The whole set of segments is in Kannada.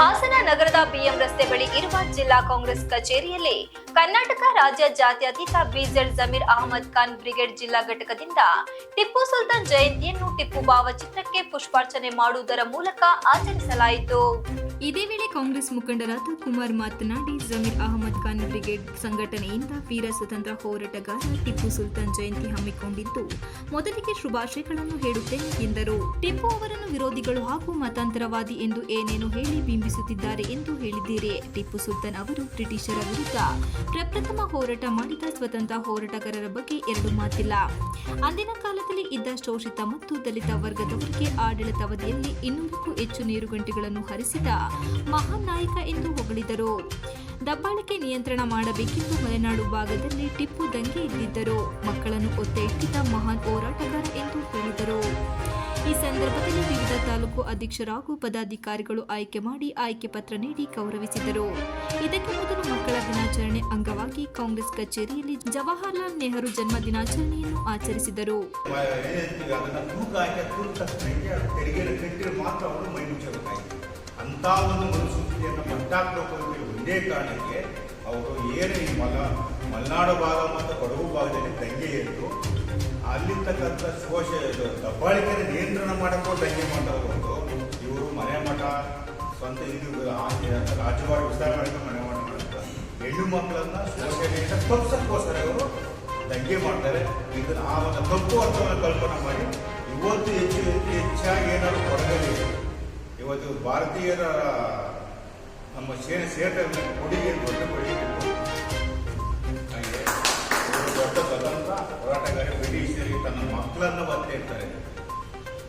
ಹಾಸನ ನಗರದ ಬಿಎಂ ರಸ್ತೆ ಬಳಿ ಇರುವ ಜಿಲ್ಲಾ ಕಾಂಗ್ರೆಸ್ ಕಚೇರಿಯಲ್ಲಿ ಕರ್ನಾಟಕ ರಾಜ್ಯ ಜಾತ್ಯತೀತ ಬಿಜೆಡ್ ಜಮೀರ್ ಅಹಮದ್ ಖಾನ್ ಬ್ರಿಗೇಡ್ ಜಿಲ್ಲಾ ಘಟಕದಿಂದ ಟಿಪ್ಪು ಸುಲ್ತಾನ್ ಜಯಂತಿಯನ್ನು ಟಿಪ್ಪು ಭಾವಚಿತ್ರಕ್ಕೆ ಪುಷ್ಪಾರ್ಚನೆ ಮಾಡುವುದರ ಮೂಲಕ ಆಚರಿಸಲಾಯಿತು. ಇದೇ ವೇಳೆ ಕಾಂಗ್ರೆಸ್ ಮುಖಂಡರಾದ ಕುಮಾರ್ ಮಾತನಾಡಿ, ಜಮೀರ್ ಅಹಮದ್ ಖಾನ್ ಬ್ರಿಗೇಡ್ ಸಂಘಟನೆಯಿಂದ ವೀರ ಸ್ವತಂತ್ರ ಹೋರಾಟಗಾರ ಟಿಪ್ಪು ಸುಲ್ತಾನ್ ಜಯಂತಿ ಹಮ್ಮಿಕೊಂಡಿದ್ದು, ಮೊದಲಿಗೆ ಶುಭಾಶಯಗಳನ್ನು ಹೇಳುತ್ತೇನೆ ಎಂದರು. ಟಿಪ್ಪು ಅವರನ್ನು ವಿರೋಧಿಗಳು ಹಾಗೂ ಮತಾಂತರವಾದಿ ಎಂದು ಏನೇನು ಹೇಳಿ ಬಿಂಬಿಸುತ್ತಿದ್ದಾರೆ ಎಂದು ಹೇಳಿದ್ದೀರಿ. ಟಿಪ್ಪು ಸುಲ್ತಾನ್ ಅವರು ಬ್ರಿಟಿಷರ ವಿರುದ್ಧ ಪ್ರಪ್ರಥಮ ಹೋರಾಟ ಮಾಡಿದ ಸ್ವತಂತ್ರ ಹೋರಾಟಗಾರರ ಬಗ್ಗೆ ಎರಡು ಮಾತಿಲ್ಲ. ಅಂದಿನ ಕಾಲದಲ್ಲಿ ಇದ್ದ ಶೋಷಿತ ಮತ್ತು ದಲಿತ ವರ್ಗದವರಿಗೆ ಆಡಳಿತಾವಧಿಯಲ್ಲಿ ಇನ್ನೂರಕ್ಕೂ ಹೆಚ್ಚು ನೀರು ಗಂಟೆಗಳನ್ನು ಹರಿಸಿದ ಮಹಾನ್ ನಾಯಕ ಎಂದು ಹೊಗಳಿದರು. ದಬ್ಬಾಳಿಕೆ ನಿಯಂತ್ರಣ ಮಾಡಬೇಕೆಂದು ಮಲೆನಾಡು ಭಾಗದಲ್ಲಿ ಟಿಪ್ಪು ದಂಗೆ ಇದ್ದಿದ್ದರು. ಮಕ್ಕಳನ್ನು ಒತ್ತೆ ಇಟ್ಟಿದ್ದ ಮಹಾನ್ ಹೋರಾಟಗಾರ ಎಂದು ಹೇಳಿದರು. ಈ ಸಂದರ್ಭದಲ್ಲಿ ವಿವಿಧ ತಾಲೂಕು ಅಧ್ಯಕ್ಷರು ಹಾಗೂ ಪದಾಧಿಕಾರಿಗಳು ಆಯ್ಕೆ ಮಾಡಿ ಆಯ್ಕೆ ಪತ್ರ ನೀಡಿ ಗೌರವಿಸಿದರು. ಇದಕ್ಕೆ ಮೊದಲು ಮಕ್ಕಳ ದಿನಾಚರಣೆ ಅಂಗವಾಗಿ ಕಾಂಗ್ರೆಸ್ ಕಚೇರಿಯಲ್ಲಿ ಜವಾಹರ್ಲಾಲ್ ನೆಹರು ಜನ್ಮ ದಿನಾಚರಣೆಯನ್ನು ಆಚರಿಸಿದರು. ಅಂತ ಒಂದು ಮನುಸೂಚಿಯನ್ನು ಮಟ್ಟಾಕ್ಬೇಕು ಒಂದೇ ಕಾರಣಕ್ಕೆ ಅವರು ಏನು ಈ ಮಲ, ಮಲೆನಾಡು ಭಾಗ ಮತ್ತು ಕೊಡಗು ಭಾಗದಲ್ಲಿ ದಂಗೆ ಎದ್ದು, ಅಲ್ಲಿರ್ತಕ್ಕಂಥ ಶೋಷ ದಬ್ಬಾಳಿಕೆಯನ್ನು ನಿಯಂತ್ರಣ ಮಾಡಕ್ಕೂ ದಂಗೆ ಹೊರತು ಇವರು ಮನೆ ಮಠ, ಸ್ವಂತ ಇದು ರಾಜವಾಡ ವಿಸ್ತಾರ ಮಾಡಕ್ಕೆ ಮನೆ ಮಠ ಮಾಡ್ತಾರೆ ಹೆಣ್ಣು ಮಕ್ಕಳನ್ನ ಶೋಷಣೆಯಿಂದ ತಪ್ಪಿಸಕ್ಕೋಸ್ಕರ ಇವರು ದಂಗೆ ಮಾಡ್ತಾರೆ. ಇದನ್ನು ಆ ಒಂದು ತಪ್ಪು ಅರ್ಥವನ್ನು ಕಲ್ಪನೆ ಮಾಡಿ, ಇವತ್ತು ಹೆಚ್ಚು ಹೆಚ್ಚು ಹೆಚ್ಚಾಗಿ ಏನಾದರೂ ಕೊಡಗಲಿ ಇವತ್ತು ಭಾರತೀಯರ, ನಮ್ಮ ಸೇನೆ ಸೇರ್ತಾ ಕೊಡುಗೆ ದೊಡ್ಡ ಕೊಡುಗೆ ಹಾಗೆ ದೊಡ್ಡ ಸ್ವತಂತ್ರ ಹೋರಾಟಗಾರ ಬ್ರಿಟಿಷರಿಗೆ ತನ್ನ ಮಕ್ಕಳನ್ನ ಒತ್ತೆ ಇರ್ತಾರೆ.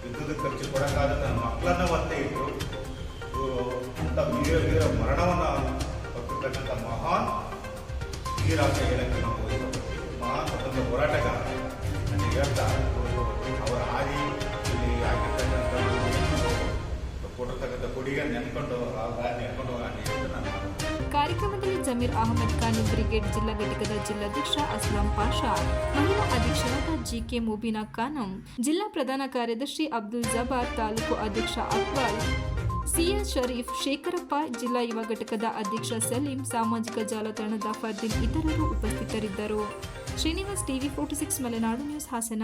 ಯುದ್ಧದ ಖರ್ಚು ಕೊಡಕ್ಕಾದ ತನ್ನ ಮಕ್ಕಳನ್ನ ಒತ್ತೆ ಇಟ್ಟು ಅಂತ ವೀರ ವೀರ ಮರಣವನ್ನು ಹೊತ್ತಿರ್ತಕ್ಕಂಥ ಮಹಾನ್ ವೀರ ಅಂತ ಹೇಳಕ್ಕೆ ನಾವು ಮಹಾನ್ ಸ್ವತಂತ್ರ ಹೋರಾಟಗಾರ ಅಂತ ಹೇಳ್ತಾ ಅವರ ಹಾದಿ ಕಾರ್ಯಕ್ರಮದಲ್ಲಿ ಜಮೀರ್ ಅಹಮದ್ ಖಾನ್, ಬ್ರಿಗೇಡ್ ಜಿಲ್ಲಾ ಘಟಕದ ಜಿಲ್ಲಾಧ್ಯಕ್ಷ ಅಸ್ಲಾಂ ಪಾಷಾ, ಮಹಿಳಾ ಅಧ್ಯಕ್ಷರಾದ ಜಿಕೆ ಮುಬೀನಾ ಖಾನಂ, ಜಿಲ್ಲಾ ಪ್ರಧಾನ ಕಾರ್ಯದರ್ಶಿ ಅಬ್ದುಲ್ ಜಬಾರ್, ತಾಲೂಕು ಅಧ್ಯಕ್ಷ ಸಿ ಸಿಎಸ್ ಶರೀಫ್, ಶೇಖರಪ್ಪ, ಜಿಲ್ಲಾ ಯುವ ಘಟಕದ ಅಧ್ಯಕ್ಷ ಸಲೀಂ, ಸಾಮಾಜಿಕ ಜಾಲತಾಣದ ಫರ್ದೀನ್ ಇತರರು ಉಪಸ್ಥಿತರಿದ್ದರು. Srinivas TV forty six, Malenadu news, Hassan.